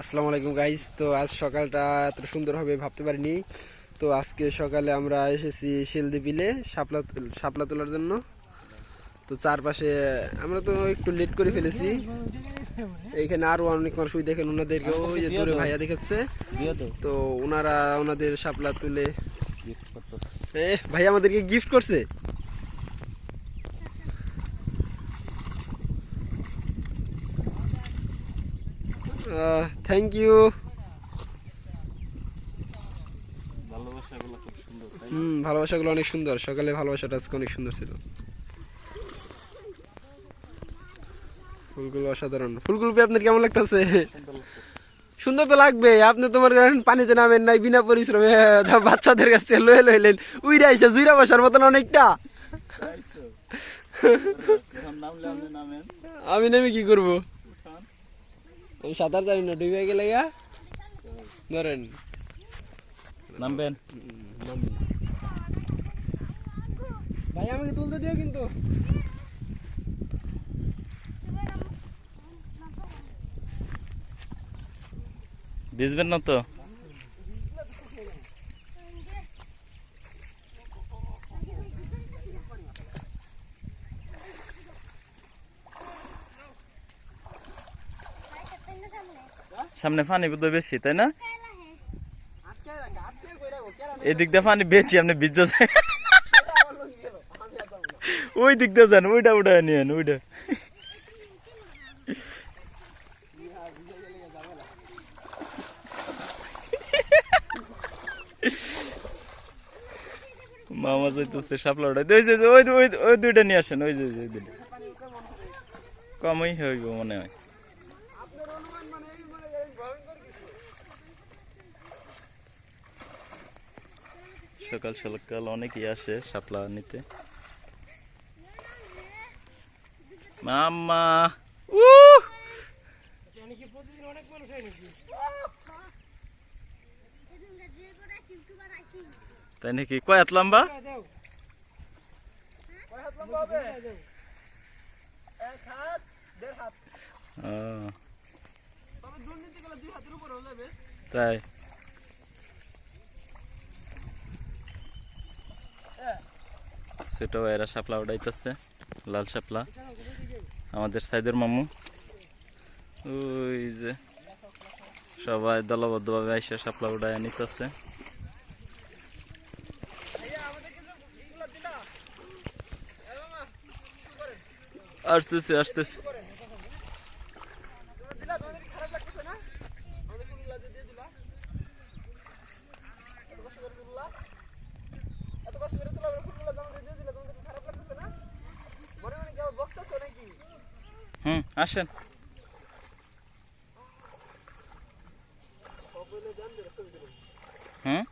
আসসালামু আলাইকুম গাইস তো আজ সকালটা এত সুন্দর হবে ভাবতে পারিনি। তো আজকে সকালে আমরা এসেছি শিলদি বিলে শাপলা শাপলা তোলার জন্য। তো চারপাশে আমরা তো একটু লেট করে ফেলেছি। এইখানে আরও অনেক মানুষ ওই দেখেন ওনাদেরকে ওই যে দূরে ভাইয়া দেখাচ্ছে। তো। ওনারা ওনাদের শাপলা তুলে গিফট করতেছে। এ ভাই আমাদেরকে গিফট করছে? থ্যাংক ইউ ভালোবাসাগুলো খুব সুন্দর হুম ভালোবাসাগুলো অনেক সুন্দর। সকালে ভালোবাসাটা আজকে অনেক সুন্দর ছিল। ফুলগুলো অসাধারণ। ফুলগুলো আপনার কেমন লাগতেছে? সুন্দর তো লাগবে। আপনি তোমার কারণ পানিতে নামেন নাই বিনা পরিশ্রমে তা বাচ্চাদের কাছ থেকে লয়ে লইলেন। উইরা এসে জুইরা বসার মতন অনেকটা। আমি নেমে কি করব? আমি সাঁতার জানি না ডুবে গেলে গা? ধরেন। নামবেন। ভাই আমাকে তুলতে দিও কিন্তু। ভিজবেন না তো? সামনে পানি বোধহয় বেশি তাই না? এদিক দিয়ে পানি বেশি আপনি ভিজে যায়। ওই দিক দিয়ে যান ওইটা ওটা নিয়ে ওইটা। মামা যাইতেছে শাপলা ওটা ওই যে দুইটা নিয়ে আসেন ওই যে ওই যে, ওই দুইটা। কমই হইব মনে হয়। সকাল সকাল অনেকেই আসে শাপলা নিতে। মাম্মা! তাই নাকি? লম্বা এক হাত যাবে তাই। ছোট ভাইয়েরা সাপলা উড়াইতেছে লাল সাপলা আমাদের সাইদের মামু। ওই যে সবাই দলবদ্ধভাবে এসে সাপলা উড়াই নিতেছে। আসতেছি, আসতেছে দিলা তোমাদের কি খারাপ লাগতেছে না আমাদের ফুলগুলা যে দিয়ে দিলা এত কষ্ট করে তুললা এত কষ্ট করে তুলা ফুলগুলা জমা দিয়ে দিলা তোমাদের কি খারাপ লাগতেছে না মনে মনে কি আবার বকতেছো নাকি হুম আসেন। হুম?